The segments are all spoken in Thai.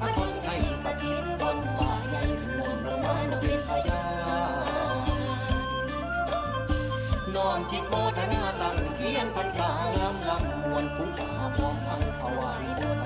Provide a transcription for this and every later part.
พระคุณให้สถิตบนฟ้าใมุมาดอกเลพยานอนจิตโมทนาตั้งเพียนพรรษางามลำมวนฟุ้งฟ้าพร้อมพังถวายบูชา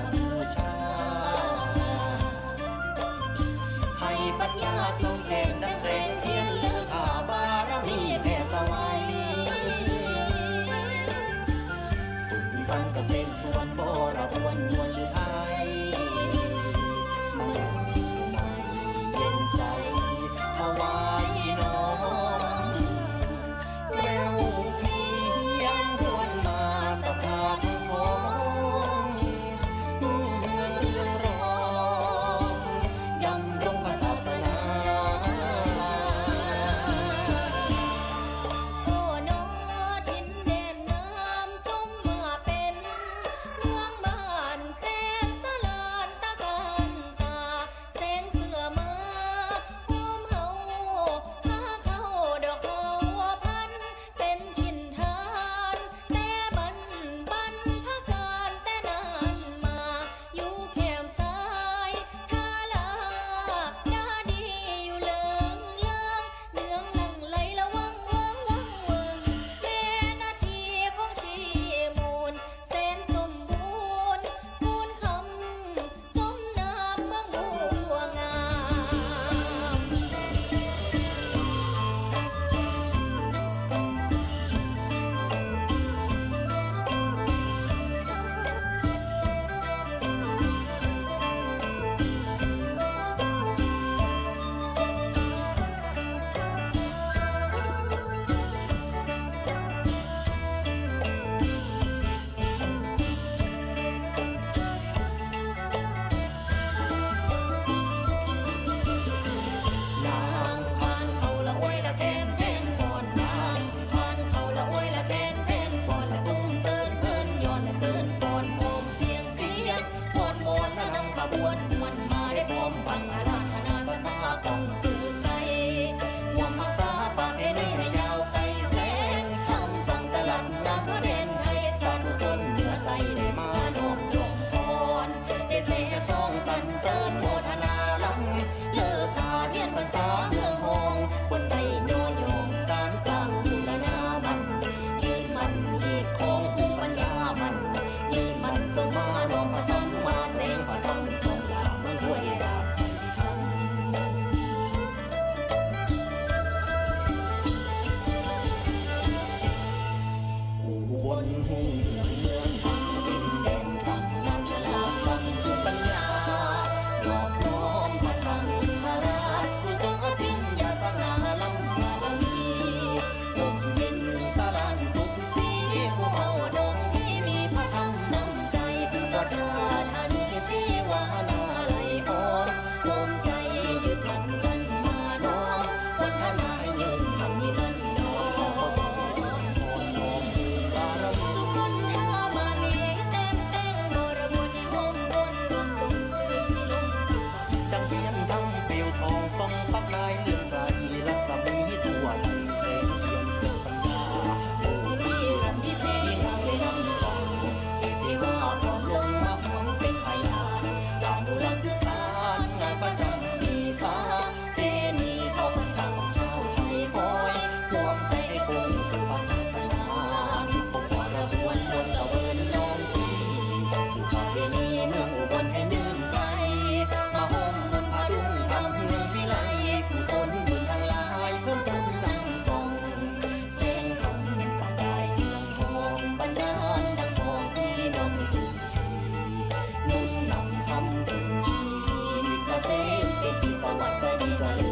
วนควนมาได้พมปังอาลาธนาสนากง บนทุ่งเมือง นุ่งนำทำเป็นชีวิตเกษตรไปที่สวัสดีเจริ